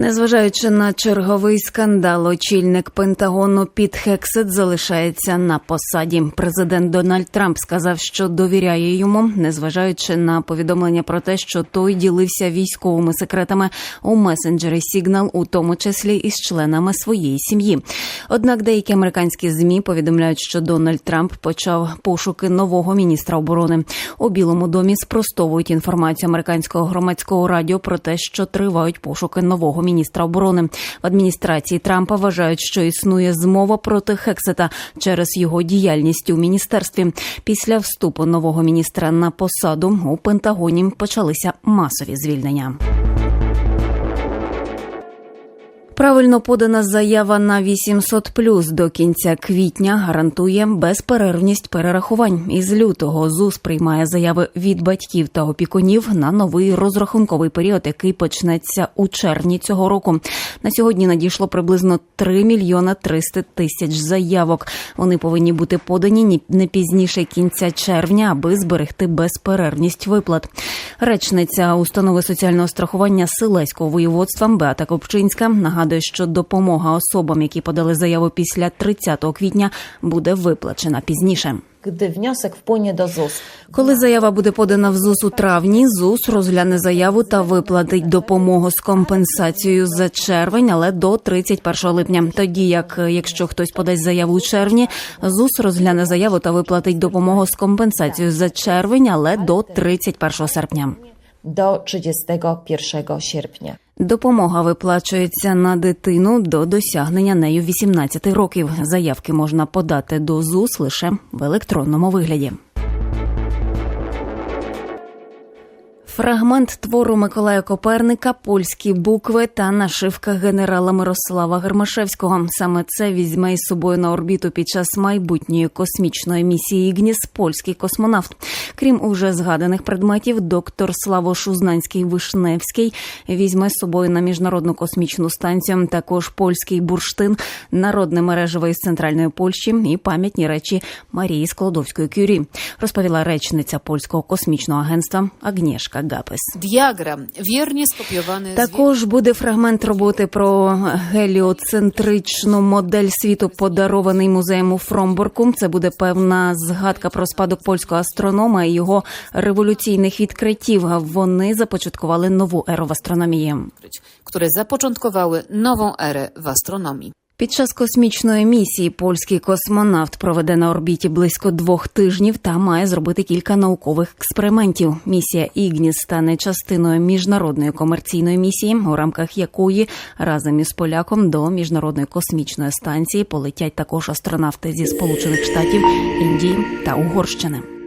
Незважаючи на черговий скандал, очільник Пентагону Піт Хексет залишається на посаді. Президент Дональд Трамп сказав, що довіряє йому, незважаючи на повідомлення про те, що той ділився військовими секретами у месенджері Сігнал, у тому числі із членами своєї сім'ї. Однак деякі американські змі повідомляють, що Дональд Трамп почав пошуки нового міністра оборони. У Білому домі спростовують інформацію американського громадського радіо про те, що тривають пошуки нового міністра оборони. В адміністрації Трампа вважають, що існує змова проти Хексета через його діяльність у міністерстві. Після вступу нового міністра на посаду у Пентагоні почалися масові звільнення. Правильно подана заява на 800 плюс до кінця квітня гарантує безперервність перерахувань. Із лютого ЗУС приймає заяви від батьків та опікунів на новий розрахунковий період, який почнеться у червні цього року. На сьогодні надійшло приблизно 3 мільйона 300 тисяч заявок. Вони повинні бути подані ні- не пізніше кінця червня, аби зберегти безперервність виплат. Речниця установи соціального страхування Силеського воєводства Беата Копчинська нагадує, що допомога особам, які подали заяву після 30 квітня, буде виплачена пізніше. Gdy wniosek wpłynie do ZUS, Коли заява буде подана в ЗУС у травні, ЗУС розгляне заяву та виплатить допомогу з компенсацією за червень, але до 31 липня. Тоді як е, якщо хтось подасть заяву у червні, ЗУС розгляне заяву та виплатить допомогу з компенсацією за червень, але до 31 серпня. do 31 sierpnia. Допомога виплачується на дитину до досягнення нею 18 років. Заявки можна подати до ЗУС лише в електронному вигляді. Фрагмент твору Миколая Коперника, польські букви та нашивка генерала Мирослава Гермашевського. Саме це візьме із собою на орбіту під час майбутньої космічної місії Ігніс польський космонавт. Крім уже згаданих предметів, доктор Славо Шузнанський Вишневський візьме з собою на міжнародну космічну станцію також польський бурштин, народне мережево із центральної Польщі і пам'ятні речі Марії Складовської Кюрі, розповіла речниця польського космічного агентства Агнєшка Гапес. Діаграм вірні скопійований Також буде фрагмент роботи про геліоцентричну модель світу, подарований музеєм у Фромборку. Це буде певна згадка про спадок польського астронома і його революційних відкриттів. Вони започаткували нову еру в астрономії. które zapoczątkowały nową erę w astronomii. Під час космічної місії польський космонавт проведе на орбіті близько двох тижнів та має зробити кілька наукових експериментів. Місія Ігніс стане частиною міжнародної комерційної місії, у рамках якої разом із поляком до міжнародної космічної станції полетять також астронавти зі Сполучених Штатів, Індії та Угорщини.